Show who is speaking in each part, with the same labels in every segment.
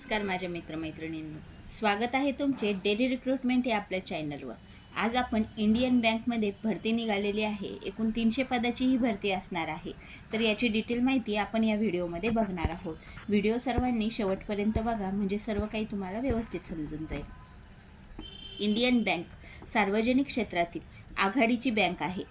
Speaker 1: नमस्कार माझ्या मित्रमैत्रिणींनो. स्वागत आहे तुमचे डेली रिक्रुटमेंट या आपल्या चॅनलवर. आज आपण इंडियन बँकमध्ये भरती निघालेली आहे. एकूण तीनशे पदाची ही भरती असणार आहे. तर याची डिटेल माहिती आपण या व्हिडिओमध्ये बघणार आहोत. व्हिडिओ सर्वांनी शेवटपर्यंत बघा म्हणजे सर्व काही तुम्हाला व्यवस्थित समजून जाईल. इंडियन बँक सार्वजनिक क्षेत्रातील आघाडीची बँक आहे.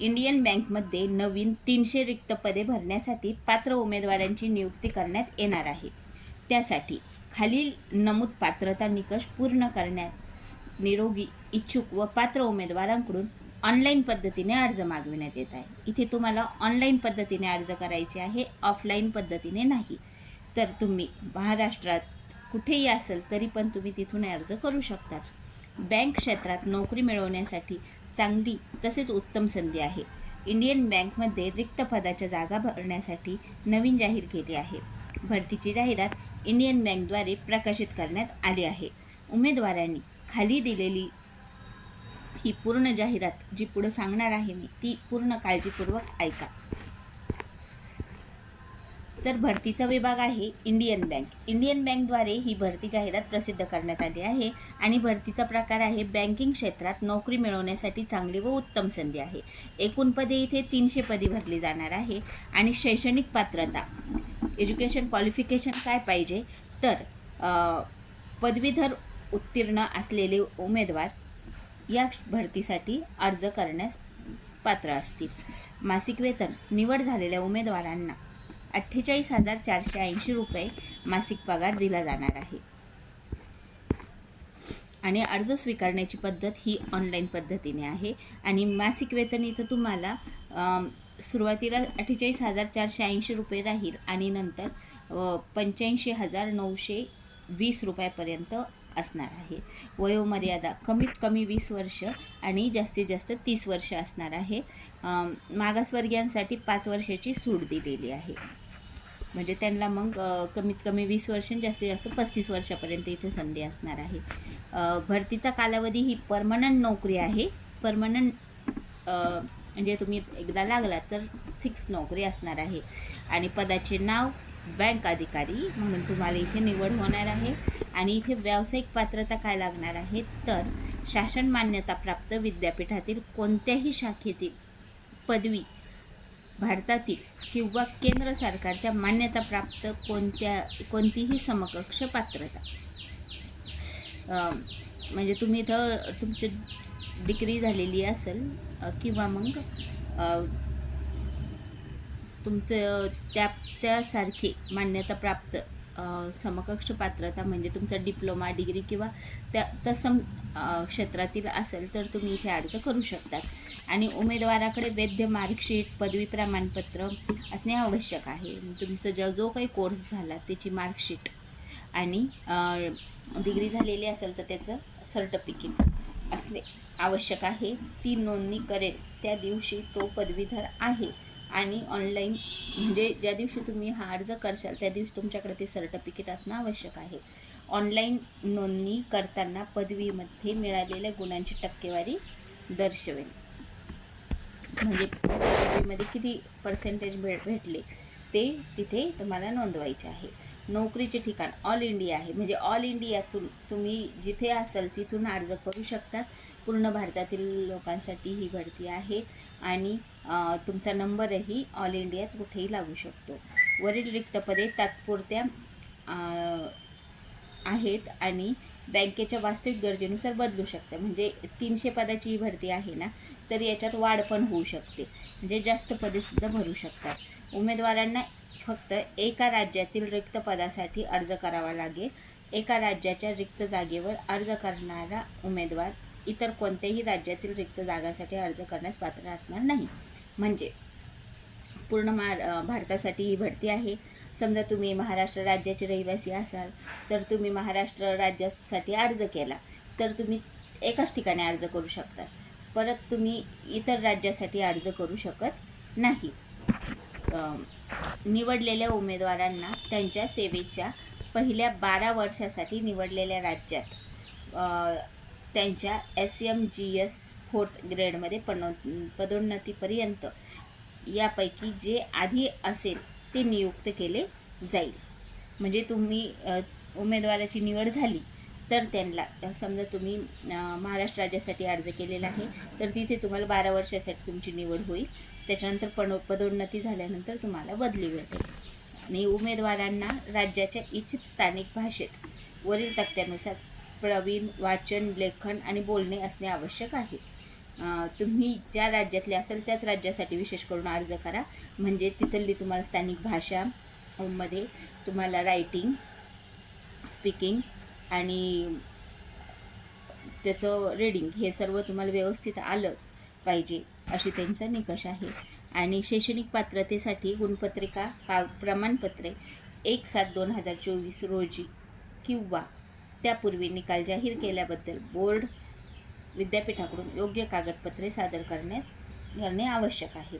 Speaker 1: इंडियन बँकमध्ये नवीन तीनशे रिक्त पदे भरण्यासाठी पात्र उमेदवारांची नियुक्ती करण्यात येणार आहे. त्यासाठी खालील नमूद पात्रता निकष पूर्ण करण्यात निरोगी इच्छुक व पात्र उमेदवारांकडून ऑनलाईन पद्धतीने अर्ज मागविण्यात येत आहे. इथे तुम्हाला ऑनलाईन पद्धतीने अर्ज करायचे आहे ऑफलाईन पद्धतीने नाही. तर तुम्ही महाराष्ट्रात कुठेही असेल तरी पण तुम्ही तिथून अर्ज करू शकतात बँक क्षेत्रात नोकरी मिळवण्यासाठी चांगली तसेच उत्तम संधी आहे. इंडियन बँकमध्ये रिक्त पदाच्या जागा भरण्यासाठी नवीन जाहीर केली आहे. भरतीची जाहिरात इंडियन बँकद्वारे प्रकाशित करण्यात आले आहे. उमेदवारांनी खाली दिलेली ही पूर्ण जाहिरात जी पुढं सांगणार आहे मी ती पूर्ण काळजीपूर्वक ऐका. तर भरतीचा विभाग आहे इंडियन बँक. इंडियन बँकद्वारे ही भरती जाहिरात प्रसिद्ध करण्यात आली आहे आणि भरतीचा प्रकार आहे बँकिंग क्षेत्रात नोकरी मिळवण्यासाठी चांगली व उत्तम संधी आहे. एकूण पदे इथे तीनशे पदी भरली जाणार आहे आणि शैक्षणिक पात्रता एज्युकेशन क्वालिफिकेशन काय पाहिजे? तर पदवीधर उत्तीर्ण असलेले उमेदवार या भरतीसाठी अर्ज करण्यास पात्र असतील. मासिक वेतन निवड झालेल्या उमेदवारांना अठ्ठेचाळीस हजार चारशे ऐंशी रुपये मासिक पगार दिला जाणार आहे. आणि अर्ज स्वीकारण्याची पद्धत ही ऑनलाईन पद्धतीने आहे. आणि मासिक वेतन इथं तुम्हाला सुरुवातीला अठ्ठेचाळीस हजार चारशे ऐंशी रुपये राहील आणि नंतर पंच्याऐंशी हजार नऊशे वीस रुपयापर्यंत असणार आहे. वयोमर्यादा कमीत कमी वीस वर्ष आणि जास्तीत जास्त तीस वर्ष असणार आहे. मागासवर्गीयांसाठी पाच वर्षाची सूट दिलेली आहे. म्हणजे त्यांना मग कमीत कमी वीस वर्ष जास्तीत जास्त पस्तीस वर्षापर्यंत इथे संधी असणार आहे. भरतीचा कालावधी ही परमनंट नोकरी आहे. परमनंट म्हणजे तुम्ही एकदा लागला तर फिक्स नोकरी असणार आहे. आणि पदाचे नाव बँक अधिकारी म्हणून तुम्हाला इथे निवड होणार आहे. आणि इथे व्यावसायिक पात्रता काय लागणार आहे? तर शासन मान्यताप्राप्त विद्यापीठातील कोणत्याही शाखेतील पदवी भारतातील किंवा केंद्र सरकारच्या मान्यताप्राप्त कोणत्या कोणतीही समकक्ष पात्रता. म्हणजे तुम्ही इथं तुमची डिग्री झालेली असेल किंवा मग तुमचं त्या त्यासारखी मान्यताप्राप्त समकक्ष पात्रता म्हणजे तुमचा डिप्लोमा डिग्री किंवा त्या तत्सम क्षेत्रातील असेल तर तुम्ही इथे अर्ज करू शकतात. आणि उमेदवाराकडे वैद्य मार्कशीट पदवी प्रमाणपत्र असणे आवश्यक आहे. तुमचं ज जो काही कोर्स झाला त्याची मार्कशीट आणि डिग्री झालेली असेल तर त्याचं सर्टिफिकेट असणे आवश्यक आहे. ती नोंदणी करेल त्या दिवशी तो पदवीधर आहे. आणि ऑनलाईन म्हणजे ज्या दिवशी तुम्ही हा अर्ज करशाल त्या दिवशी तुमच्याकडे ते सर्टिफिकेट असणं आवश्यक आहे. ऑनलाईन नोंदणी करताना पदवीमध्ये मिळालेल्या गुणांची टक्केवारी दर्शवेल. म्हणजे पदवीमध्ये किती पर्सेंटेज भेट भेटले ते तिथे तुम्हाला नोंदवायचे आहे. नोकरीचे ठिकाण. ऑल इंडिया आहे. म्हणजे ऑल इंडियातून तुम्ही जिथे असाल तिथून अर्ज करू शकतात. पूर्ण भारतातील लोकांसाठी ही भरती आहे. आणि तुमचा नंबरही ऑल इंडियात कुठेही लागू शकतो. वरील रिक्त पदे तात्पुरत्या आहेत आणि बँकेच्या वास्तविक गरजेनुसार बदलू शकते. म्हणजे तीनशे पदाची ही भरती आहे ना तर याच्यात वाढ पण होऊ शकते. म्हणजे जास्त पदेसुद्धा भरू शकतात. उमेदवारांना फक्त एका राज्यातील रिक्त पदासाठी अर्ज करावा लागेल. एका राज्याच्या रिक्त जागेवर अर्ज करणारा उमेदवार इतर कोणत्याही राज्यातील रिक्त जागासाठी अर्ज करण्यास पात्र असणार नाही. म्हणजे पूर्ण मा भारतासाठी ही भरती आहे. समजा तुम्ही महाराष्ट्र राज्याचे रहिवासी असाल तर तुम्ही महाराष्ट्र राज्यासाठी अर्ज केला तर तुम्ही एकाच ठिकाणी अर्ज करू शकता. परत तुम्ही इतर राज्यासाठी अर्ज करू शकत नाही. निवडलेल्या उमेदवारांना त्यांच्या सेवेच्या पहिल्या बारा वर्षासाठी निवडलेल्या राज्यात त्यांच्या S M G S fourth ग्रेडमध्ये पनो पदोन्नतीपर्यंत यापैकी जे आधी असेल ते नियुक्त केले जाईल. म्हणजे तुम्ही उमेदवाराची निवड झाली तर त्यांना समजा तुम्ही महाराष्ट्र राज्यासाठी अर्ज केलेला आहे तर तिथे तुम्हाला बारा वर्षासाठी तुमची निवड होईल. त्याच्यानंतर पण पदोन्नती झाल्यानंतर तुम्हाला बदली मिळते. आणि उमेदवारांना राज्याच्या इच्छित स्थानिक भाषेत वरील तक्त्यानुसार प्रवीण वाचन लेखन आणि बोलणे असणे आवश्यक आहे. तुम्ही ज्या राज्यातले असेल त्याच राज्यासाठी विशेष करून अर्ज करा. म्हणजे तिथली तुम्हाला स्थानिक भाषा मध्ये तुम्हाला रायटिंग स्पीकिंग आणि त्याचं रीडिंग हे सर्व तुम्हाला व्यवस्थित आलं पाहिजे. अशी त्यांचा निकष आहे. आणि शैक्षणिक पात्रतेसाठी गुणपत्रिका का प्रमाणपत्रे एक सात दोन हजार चोवीस रोजी किंवा त्यापूर्वी निकाल जाहीर केल्याबद्दल बोर्ड विद्यापीठाकडून योग्य कागदपत्रे सादर करण्यात करणे आवश्यक आहे.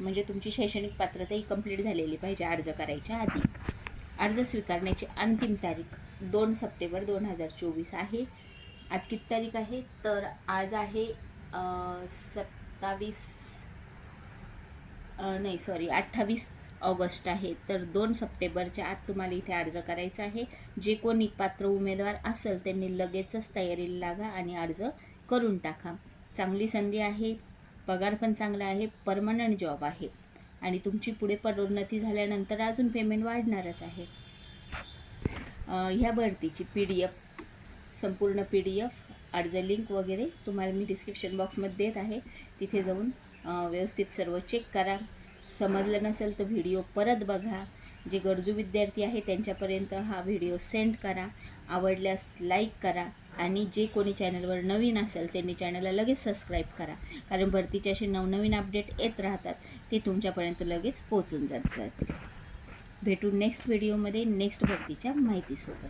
Speaker 1: म्हणजे तुमची शैक्षणिक पात्रता ही कंप्लीट झालेली पाहिजे अर्ज करायच्या आधी. अर्ज स्वीकारण्याची अंतिम तारीख दोन सप्टेंबर दोन हजार चोवीस आहे. आज किती तारीख आहे? तर आज आहे अं, सत्तावीस नाही सॉरी अठ्ठावीस ऑगस्ट आहे. तर दोन सप्टेंबरच्या आत तुम्हाला इथे अर्ज करायचा आहे. जे कोणी पात्र उमेदवार असेल त्यांनी लगेचच तयारीला लागा आणि अर्ज करून टाका. चांगली संधी आहे पगार पण चांगला आहे परमनंट जॉब आहे. आणि तुमची पुढे पदोन्नती झाल्यानंतर अजून पेमेंट वाढणारच आहे. ह्या भरतीची पी डी एफ संपूर्ण पी डी एफ अर्ज लिंक वगैरे तुम्हाला मी डिस्क्रिप्शन बॉक्समध्ये देत आहे. तिथे जाऊन व्यवस्थित सर्व चेक करा. समजलं नसेल तर व्हिडिओ परत बघा. जे गरजू विद्यार्थी आहे त्यांच्यापर्यंत हा व्हिडिओ सेंड करा. आवडल्यास लाईक करा आणि जे कोणी चॅनलवर नवीन असेल त्यांनी चॅनलला लगेच सबस्क्राईब करा. कारण भरतीचे असे नवनवीन अपडेट येत राहतात. ते तुमच्यापर्यंत लगेच पोचून जात जातील. भेटू नेक्स्ट व्हिडिओमध्ये नेक्स्ट भरतीच्या माहितीसोबत.